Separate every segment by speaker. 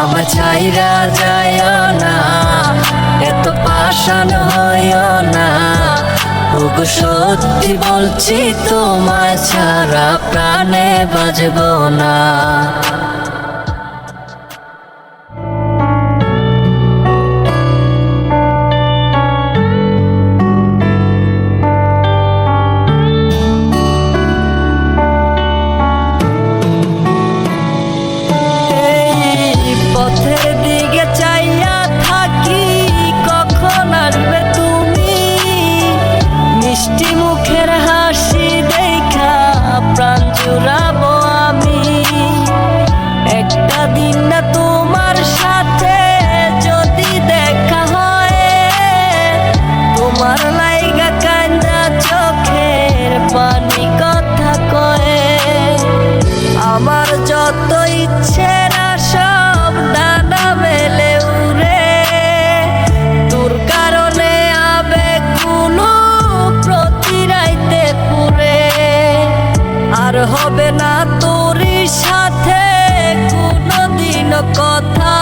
Speaker 1: আমার চাইরা যায় না, এত পাষাণ হয় না। ওগো সত্যি বলছি, তোমায় ছাড়া প্রাণে বাজব না। হবে না তোর সাথে কোনোদিন কথা।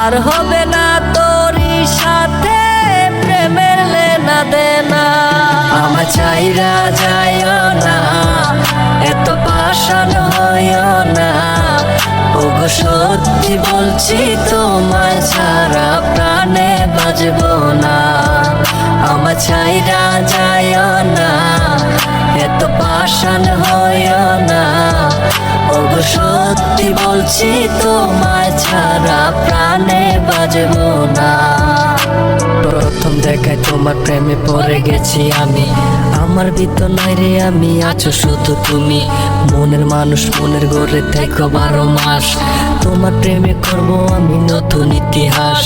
Speaker 1: আর হবে না তোর সাথে প্রেমের লেনা দেনা। আমার চাইরা যায় না, এত পাষাণ হয় না। ওগো সত্যি বলছি তোমার ছাড়া প্রাণে বাজব না। আমার চাইরা পাষাণ হয় না। ওগো, সত্যি বলছি তোমার ছাড়া প্রাণে বাজব না। প্রথম দেখায় তোমার প্রেমে পড়ে গেছি আমি। আমার নাই রে, আমি আছো শুধু তুমি। মনের মানুষ মনের গড়ে থেকো বারো মাস। তোমার প্রেমে করব আমি নতুন ইতিহাস।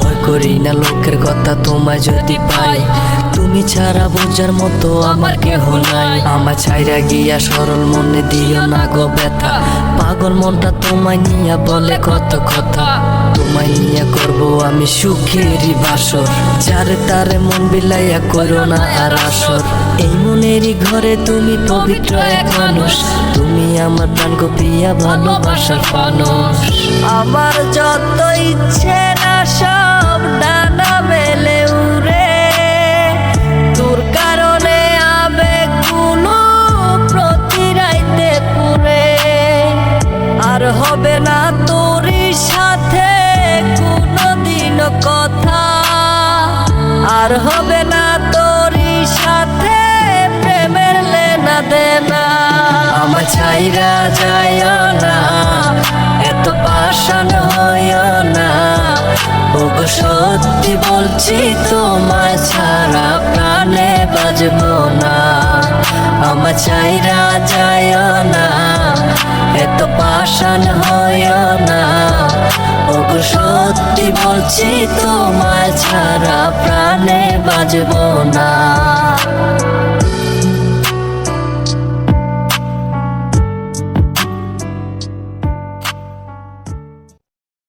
Speaker 1: ভয় করি না লোকের কথা তোমায় যদি পাই। তুমি ছাড়া বোঝার মতো আমার কেহ নাই। আমার ছাইরা গিয়া সরল মনে দিও না গো ব্যথা। পাগল মনটা তোমায় নিয়া বলে কত কথা। তোমায় নিয়ে করব আমি সুখেরই বাসর। যারে তারে মন বিলাইয়া করো না আর আসর। এই মনেরই ঘরে তুমি পবিত্র এক মানুষ। তুমি আমার প্রাণ গো প্রিয়া ভালোবাসার মানুষ। আমার যত ইচ্ছে আর হবে না তোর সাথে প্রেমের লেনা দেনা। আমার চাইরা যায় না, এত পাষাণ হয় না। ওগো সত্যি বলছি তোমার ছাড়া প্রাণে বাজব না। আমার চাইরা যায় না, এত পাষাণ হয় না। ওগো সত্যি বলছি তোমার ছাড়া বাজব না।